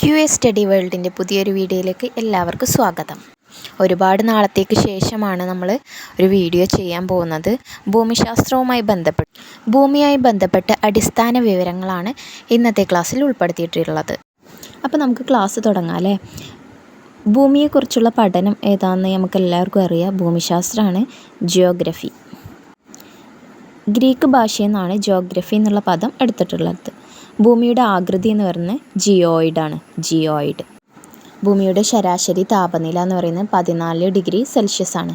Q A study വേൾഡിന്റെ പുതിയൊരു വീഡിയോയിലേക്ക് എല്ലാവർക്കും സ്വാഗതം. ഒരുപാട് നാളത്തേക്ക് ശേഷമാണ് നമ്മൾ ഒരു വീഡിയോ ചെയ്യാൻ പോകുന്നത്. ഭൂമിശാസ്ത്രവുമായി ബന്ധപ്പെട്ട് ഭൂമിയായി ബന്ധപ്പെട്ട അടിസ്ഥാന വിവരങ്ങളാണ് ഇന്നത്തെ ക്ലാസ്സിൽ ഉൾപ്പെടുത്തിയിട്ടുള്ളത്. അപ്പോൾ നമുക്ക് ക്ലാസ് തുടങ്ങാം അല്ലേ? ഭൂമിയെക്കുറിച്ചുള്ള പഠനം ഏതാണെന്ന് നമുക്ക് എല്ലാവർക്കും അറിയാം. ഭൂമിശാസ്ത്രമാണ് ജിയോഗ്രഫി ഗ്രീക്ക് ഭാഷയിൽ നിന്നാണ് ജിയോഗ്രഫി എന്നുള്ള പദം എടുത്തിട്ടുള്ളത്. ഭൂമിയുടെ ആകൃതി എന്ന് പറയുന്നത് ജിയോയിഡാണ് ജിയോയിഡ് ഭൂമിയുടെ ശരാശരി താപനില എന്ന് പറയുന്നത് പതിനാല് ഡിഗ്രി സെൽഷ്യസ് ആണ്.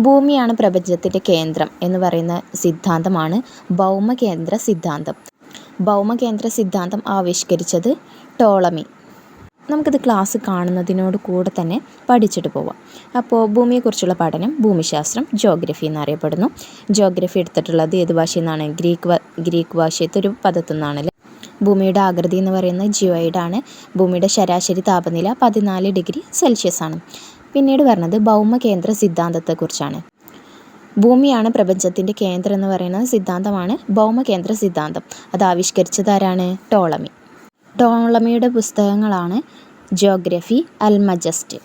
ഭൂമിയാണ് പ്രപഞ്ചത്തിന്റെ കേന്ദ്രം എന്ന് പറയുന്ന സിദ്ധാന്തമാണ് ഭൗമകേന്ദ്ര സിദ്ധാന്തം. ഭൗമകേന്ദ്ര സിദ്ധാന്തം ആവിഷ്കരിച്ചത് ടോളമി. നമുക്കിത് ക്ലാസ് കാണുന്നതിനോട് കൂടെ തന്നെ പഠിച്ചിട്ട് പോവാം. അപ്പോൾ ഭൂമിയെക്കുറിച്ചുള്ള പഠനം ഭൂമിശാസ്ത്രം ജോഗ്രഫി എന്നറിയപ്പെടുന്നു. ജോഗ്രഫി എടുത്തിട്ടുള്ളത് ഏത് ഭാഷയിൽ നിന്നാണ്? ഗ്രീക്ക് ഗ്രീക്ക് ഭാഷയത്തെ ഒരു പദത്തു നിന്നാണ് ഭൂമിയുടെ ആകൃതി എന്ന് പറയുന്നത് ജിയോയിഡാണ് ഭൂമിയുടെ ശരാശരി താപനില പതിനാല് ഡിഗ്രി സെൽഷ്യസ് ആണ്. പിന്നീട് പറഞ്ഞത് ഭൗമകേന്ദ്ര സിദ്ധാന്തത്തെക്കുറിച്ചാണ്. ഭൂമിയാണ് പ്രപഞ്ചത്തിന്റെ കേന്ദ്രം എന്ന് പറയുന്ന സിദ്ധാന്തമാണ് ഭൗമകേന്ദ്ര സിദ്ധാന്തം. അത് ആവിഷ്കരിച്ചത് ആരാണ്? ടോളമി. ടോളമിയുടെ പുസ്തകങ്ങളാണ് ജോഗ്രഫി അൽമജസ്റ്റ്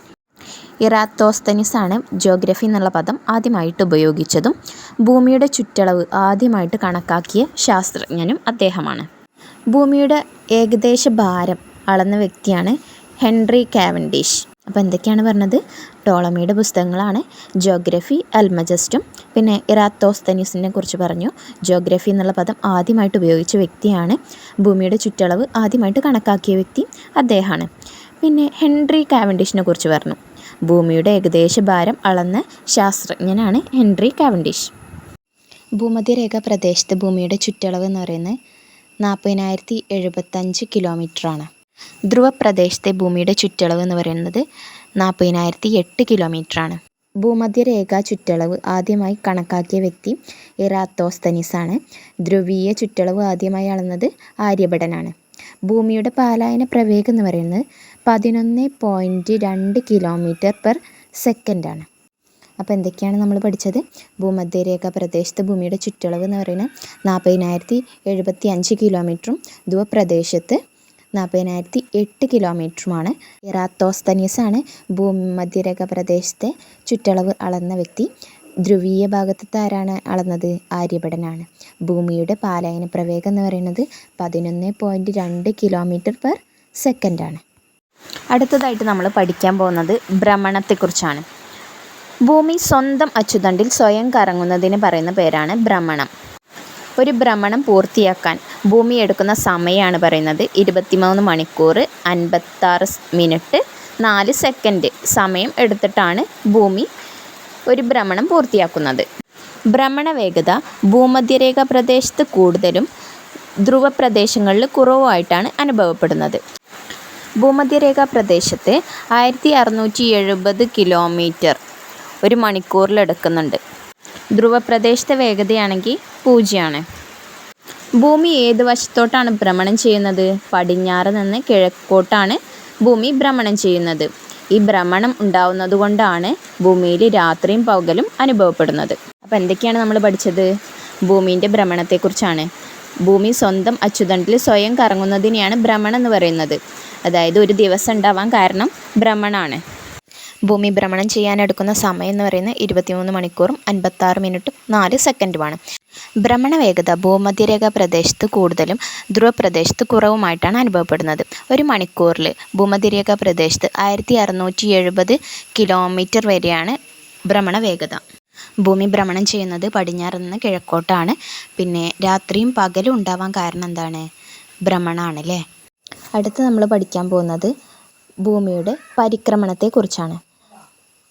ഇറാത്തോസ്തനിസ് ആണ് ജോഗ്രഫി എന്നുള്ള പദം ആദ്യമായിട്ട് ഉപയോഗിച്ചതും. ഭൂമിയുടെ ചുറ്റളവ് ആദ്യമായിട്ട് കണക്കാക്കിയ ശാസ്ത്രജ്ഞനും അദ്ദേഹമാണ്. ഭൂമിയുടെ ഏകദേശ ഭാരം അളന്ന വ്യക്തിയാണ് ഹെൻറി കാവൻഡിഷ്. അപ്പോൾ എന്തൊക്കെയാണ് പറഞ്ഞത്? ടോളമിയുടെ പുസ്തകങ്ങളാണ്. ജോഗ്രഫി അൽമജസ്റ്റും പിന്നെ ഇറാത്തോസ്തനീസിനെ കുറിച്ച് പറഞ്ഞു. ജോഗ്രഫി എന്നുള്ള പദം ആദ്യമായിട്ട് ഉപയോഗിച്ച വ്യക്തിയാണ്. ഭൂമിയുടെ ചുറ്റളവ് ആദ്യമായിട്ട് കണക്കാക്കിയ വ്യക്തി അദ്ദേഹമാണ്. പിന്നെ ഹെൻറി കാവൻഡിഷിനെ കുറിച്ച് പറഞ്ഞു. ഭൂമിയുടെ ഏകദേശ ഭാരം അളന്ന ശാസ്ത്രജ്ഞനാണ് ഹെൻറി കാവൻഡിഷ്. ഭൂമധ്യരേഖ പ്രദേശത്ത് ഭൂമിയുടെ ചുറ്റളവ് എന്ന് പറയുന്നത് നാൽപ്പതിനായിരത്തി എഴുപത്തഞ്ച് കിലോമീറ്ററാണ്. ധ്രുവപ്രദേശത്തെ ഭൂമിയുടെ ചുറ്റളവ് എന്ന് പറയുന്നത് നാൽപ്പതിനായിരത്തി എട്ട് കിലോമീറ്ററാണ്. ഭൂമധ്യരേഖ ചുറ്റളവ് ആദ്യമായി കണക്കാക്കിയ വ്യക്തി ഇറാത്തോസ്തനിസ് ആണ് ധ്രുവീയ ചുറ്റളവ് ആദ്യമായി അളന്നത് ആര്യഭടനാണ്. ഭൂമിയുടെ പാലായന പ്രവേഗം എന്ന് പറയുന്നത് പതിനൊന്ന് പോയിന്റ് രണ്ട് കിലോമീറ്റർ പെർ സെക്കൻഡാണ്. അപ്പോൾ എന്തൊക്കെയാണ് നമ്മൾ പഠിച്ചത്? ഭൂമധ്യരേഖ പ്രദേശത്ത് ഭൂമിയുടെ ചുറ്റളവ് എന്ന് പറയുന്നത് നാൽപ്പതിനായിരത്തി എഴുപത്തി അഞ്ച് കിലോമീറ്ററും ധ്രുവപ്രദേശത്ത് നാൽപ്പതിനായിരത്തി എട്ട് കിലോമീറ്ററുമാണ് ഇറാത്തോസ്തനിയസ് ആണ് ഭൂമധ്യരേഖ പ്രദേശത്തെ ചുറ്റളവ് അളന്ന വ്യക്തി. ധ്രുവീയ ഭാഗത്ത് ആരാണ് അളന്നത്? ആര്യഭടനാണ്. ഭൂമിയുടെ പാലായന പ്രവേഗം എന്ന് പറയുന്നത് പതിനൊന്ന് പോയിന്റ് രണ്ട് കിലോമീറ്റർ പെർ സെക്കൻഡാണ് അടുത്തതായിട്ട് നമ്മൾ പഠിക്കാൻ പോകുന്നത് ഭ്രമണത്തെക്കുറിച്ചാണ്. ഭൂമി സ്വന്തം അച്ചുതണ്ടിൽ സ്വയം കറങ്ങുന്നതിന് പറയുന്ന പേരാണ് ഭ്രമണം. ഒരു ഭ്രമണം പൂർത്തിയാക്കാൻ ഭൂമി എടുക്കുന്ന സമയമാണ് പറയുന്നത്. ഇരുപത്തിമൂന്ന് മണിക്കൂർ അൻപത്താറ് മിനിറ്റ് നാല് സെക്കൻഡ് സമയം എടുത്തിട്ടാണ് ഭൂമി ഒരു ഭ്രമണം പൂർത്തിയാക്കുന്നത്. ഭ്രമണ വേഗത ഭൂമധ്യരേഖ പ്രദേശത്ത് കൂടുതലും ധ്രുവ പ്രദേശങ്ങളിൽ കുറവുമായിട്ടാണ് അനുഭവപ്പെടുന്നത്. ഭൂമധ്യരേഖ പ്രദേശത്ത് ആയിരത്തി അറുന്നൂറ്റി എഴുപത് കിലോമീറ്റർ ഒരു മണിക്കൂറിൽ എടുക്കുന്നുണ്ട്. ധ്രുവപ്രദേശത്തെ വേഗതയാണെങ്കിൽ പൂജ്യമാണ്. ഭൂമി ഏത് വശത്തോട്ടാണ് ഭ്രമണം ചെയ്യുന്നത്? പടിഞ്ഞാറ് നിന്ന് കിഴക്കോട്ടാണ് ഭൂമി ഭ്രമണം ചെയ്യുന്നത്. ഈ ഭ്രമണം ഉണ്ടാവുന്നത് കൊണ്ടാണ് ഭൂമിയിൽ രാത്രിയും പകലും അനുഭവപ്പെടുന്നത്. അപ്പോൾ എന്തൊക്കെയാണ് നമ്മൾ പഠിച്ചത്? ഭൂമിന്റെ ഭ്രമണത്തെക്കുറിച്ചാണ്. ഭൂമി സ്വന്തം അച്ചുതണ്ടിൽ സ്വയം കറങ്ങുന്നതിനെയാണ് ഭ്രമണം എന്ന് പറയുന്നത്. അതായത് ഒരു ദിവസം ഉണ്ടാവാൻ കാരണം ഭ്രമണമാണ് ഭൂമി ഭ്രമണം ചെയ്യാനെടുക്കുന്ന സമയം എന്ന് പറയുന്നത് ഇരുപത്തിമൂന്ന് മണിക്കൂറും അൻപത്താറ് മിനിറ്റും നാല് സെക്കൻഡുമാണ്. ഭ്രമണ വേഗത ഭൂമധ്യരേഖ പ്രദേശത്ത് കൂടുതലും ധ്രുവപ്രദേശത്ത് കുറവുമായിട്ടാണ് അനുഭവപ്പെടുന്നത്. ഒരു മണിക്കൂറിൽ ഭൂമധ്യരേഖ പ്രദേശത്ത് ആയിരത്തി അറുന്നൂറ്റി എഴുപത് കിലോമീറ്റർ വരെയാണ് ഭ്രമണ വേഗത. ഭൂമി ഭ്രമണം ചെയ്യുന്നത് പടിഞ്ഞാറ് നിന്ന് കിഴക്കോട്ടാണ്. പിന്നെ രാത്രിയും പകലും ഉണ്ടാവാൻ കാരണം എന്താണ്? ഭ്രമണമാണ് അല്ലേ അടുത്ത് നമ്മൾ പഠിക്കാൻ പോകുന്നത് ഭൂമിയുടെ പരിക്രമണത്തെക്കുറിച്ചാണ്.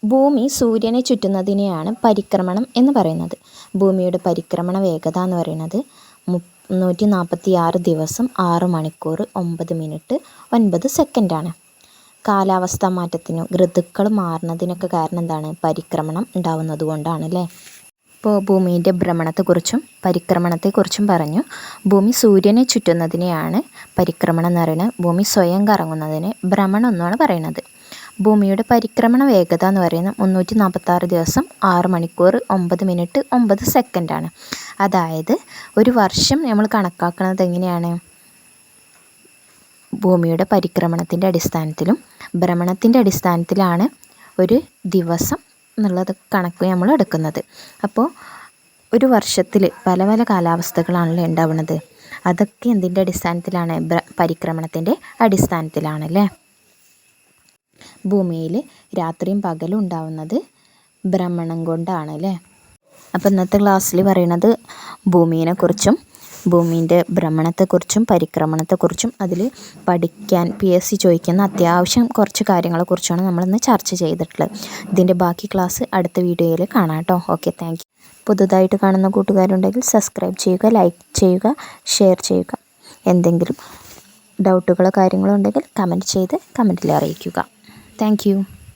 ഭൂമി സൂര്യനെ ചുറ്റുന്നതിനെയാണ് പരിക്രമണം എന്ന് പറയുന്നത്. ഭൂമിയുടെ പരിക്രമണ വേഗത എന്ന് പറയുന്നത് മുന്നൂറ്റി നാൽപ്പത്തി ആറ് ദിവസം ആറ് മണിക്കൂർ ഒമ്പത് മിനിറ്റ് ഒൻപത് സെക്കൻഡാണ് കാലാവസ്ഥാ മാറ്റത്തിനും ഋതുക്കൾ മാറുന്നതിനൊക്കെ കാരണം എന്താണ്? പരിക്രമണം ഉണ്ടാവുന്നത് കൊണ്ടാണ് അല്ലേ? ഇപ്പോൾ ഭൂമിയുടെ ഭ്രമണത്തെക്കുറിച്ചും പരിക്രമണത്തെക്കുറിച്ചും പറഞ്ഞു. ഭൂമി സൂര്യനെ ചുറ്റുന്നതിനെയാണ് പരിക്രമണം എന്ന് പറയുന്നത്. ഭൂമി സ്വയം കറങ്ങുന്നതിന് ഭ്രമണം എന്നാണ് പറയുന്നത്. ഭൂമിയുടെ പരിക്രമണ വേഗത എന്ന് പറയുന്നത് മുന്നൂറ്റി നാൽപ്പത്താറ് ദിവസം ആറ് മണിക്കൂർ ഒമ്പത് മിനിറ്റ് ഒമ്പത് സെക്കൻഡാണ് അതായത് ഒരു വർഷം നമ്മൾ കണക്കാക്കുന്നത് എങ്ങനെയാണ്? ഭൂമിയുടെ പരിക്രമണത്തിന്റെ അടിസ്ഥാനത്തിലും ഭ്രമണത്തിന്റെ അടിസ്ഥാനത്തിലാണ് ഒരു ദിവസം എന്നുള്ളത് കണക്ക് നമ്മൾ എടുക്കുന്നത്. അപ്പോൾ ഒരു വർഷത്തിൽ പല പല കാലാവസ്ഥകളാണല്ലോ ഉണ്ടാവുന്നത്. അതൊക്കെ എന്തിന്റെ അടിസ്ഥാനത്തിലാണ്? പരിക്രമണത്തിന്റെ അടിസ്ഥാനത്തിലാണല്ലേ? ഭൂമിയിൽ രാത്രിയും പകലും ഉണ്ടാവുന്നത് ഭ്രമണം കൊണ്ടാണ് അല്ലേ അപ്പോൾ ഇന്നത്തെ ക്ലാസ്സിൽ പറയണത് ഭൂമിയെക്കുറിച്ചും ഭൂമിന്റെ ഭ്രമണത്തെക്കുറിച്ചും പരിക്രമണത്തെക്കുറിച്ചും അതിൽ പഠിക്കാൻ പി എസ് സി ചോദിക്കുന്ന അത്യാവശ്യം കുറച്ച് കാര്യങ്ങളെക്കുറിച്ചാണ് നമ്മളിന്ന് ചർച്ച ചെയ്തിട്ടുള്ളത്. ഇതിന്റെ ബാക്കി ക്ലാസ് അടുത്ത വീഡിയോയിൽ കാണാം കേട്ടോ. ഓക്കെ താങ്ക് യു പുതുതായിട്ട് കാണുന്ന കൂട്ടുകാരുണ്ടെങ്കിൽ സബ്സ്ക്രൈബ് ചെയ്യുക ലൈക്ക് ചെയ്യുക ഷെയർ ചെയ്യുക. എന്തെങ്കിലും ഡൗട്ടുകളോ കാര്യങ്ങളോ ഉണ്ടെങ്കിൽ കമന്റ് ചെയ്ത് കമന്റിൽ അറിയിക്കുക. Thank you